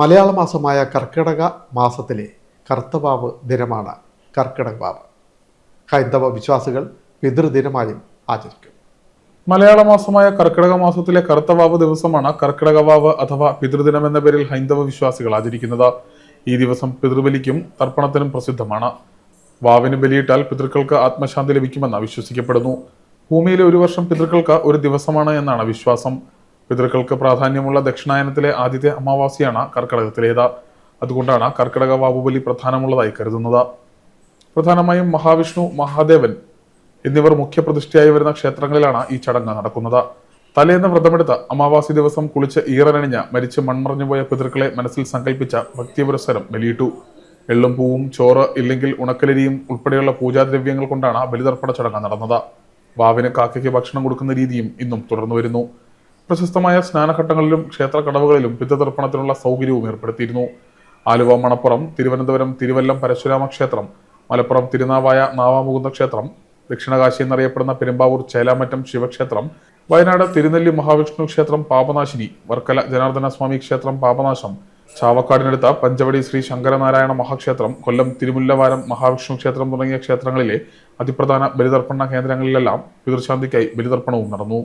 മലയാള മാസമായ കർക്കിടക മാസത്തിലെ കർത്തവാവ് ദിനമാണ് കർക്കിടക വാവ് ഹൈന്ദവ വിശ്വാസികൾ പിതൃദിനമായും ആചരിക്കും. മലയാള മാസമായ കർക്കിടക മാസത്തിലെ കർത്തവാവ് ദിവസമാണ് കർക്കിടക വാവ് അഥവാ പിതൃദിനം എന്ന പേരിൽ ഹൈന്ദവ വിശ്വാസികൾ ആചരിക്കുന്നത്. ഈ ദിവസം പിതൃബലിക്കും തർപ്പണത്തിനും പ്രസിദ്ധമാണ്. വാവിന് ബലിയിട്ടാൽ പിതൃക്കൾക്ക് ആത്മശാന്തി ലഭിക്കുമെന്ന് വിശ്വസിക്കപ്പെടുന്നു. ഭൂമിയിലെ ഒരു വർഷം പിതൃക്കൾക്ക് ഒരു ദിവസമാണ് എന്നാണ് വിശ്വാസം. പിതൃക്കൾക്ക് പ്രാധാന്യമുള്ള ദക്ഷിണായനത്തിലെ ആദ്യത്തെ അമാവാസിയാണ് കർക്കിടകത്തിലേത്. അതുകൊണ്ടാണ് കർക്കിടക വാവുബലി പ്രധാനമുള്ളതായി കരുതുന്നത്. പ്രധാനമായും മഹാവിഷ്ണു മഹാദേവൻ എന്നിവർ മുഖ്യപ്രതിഷ്ഠയായി വരുന്ന ക്ഷേത്രങ്ങളിലാണ് ഈ ചടങ്ങ് നടക്കുന്നത്. തലേന്ന് വ്രതമെടുത്ത് അമാവാസി ദിവസം കുളിച്ച് ഈറനണിഞ്ഞ് മരിച്ച് മൺമറഞ്ഞുപോയ പിതൃക്കളെ മനസ്സിൽ സങ്കല്പിച്ച ഭക്തിപുരസ്സരം ബലിയിട്ടു എള്ളും പൂവും ചോറ് ഇല്ലെങ്കിൽ ഉണക്കലരിയും ഉൾപ്പെടെയുള്ള പൂജാദ്രവ്യങ്ങൾ കൊണ്ടാണ് ബലിതർപ്പണ ചടങ്ങ് നടന്നത്. വാവിന് കാക്കയ്ക്ക് ഭക്ഷണം കൊടുക്കുന്ന രീതിയും ഇന്നും തുടർന്നു വരുന്നു പ്രശസ്തമായ സ്നാനഘട്ടങ്ങളിലും ക്ഷേത്ര കടവുകളിലും പിതൃതർപ്പണത്തിനുള്ള സൗകര്യവും ഏർപ്പെടുത്തിയിരുന്നു. ആലുവ മണപ്പുറം തിരുവനന്തപുരം തിരുവല്ലം പരശുരാമ ക്ഷേത്രം മലപ്പുറം തിരുനാവായ നാവാമുകുന്ദ ക്ഷേത്രം ദക്ഷിണകാശി എന്നറിയപ്പെടുന്ന പെരുമ്പാവൂർ ചേലാമറ്റം ശിവക്ഷേത്രം വയനാട് തിരുനെല്ലി മഹാവിഷ്ണു ക്ഷേത്രം പാപനാശിനി വർക്കല ജനാർദ്ദന സ്വാമി ക്ഷേത്രം പാപനാശം ചാവക്കാടിനടുത്ത പഞ്ചവടി ശ്രീ ശങ്കരനാരായണ മഹാക്ഷേത്രം കൊല്ലം തിരുമുല്ലവാരം മഹാവിഷ്ണു ക്ഷേത്രം തുടങ്ങിയ ക്ഷേത്രങ്ങളിലെ അതിപ്രധാന ബലിതർപ്പണ കേന്ദ്രങ്ങളിലെല്ലാം പിതൃശാന്തിക്കായി ബലിതർപ്പണവും നടന്നു.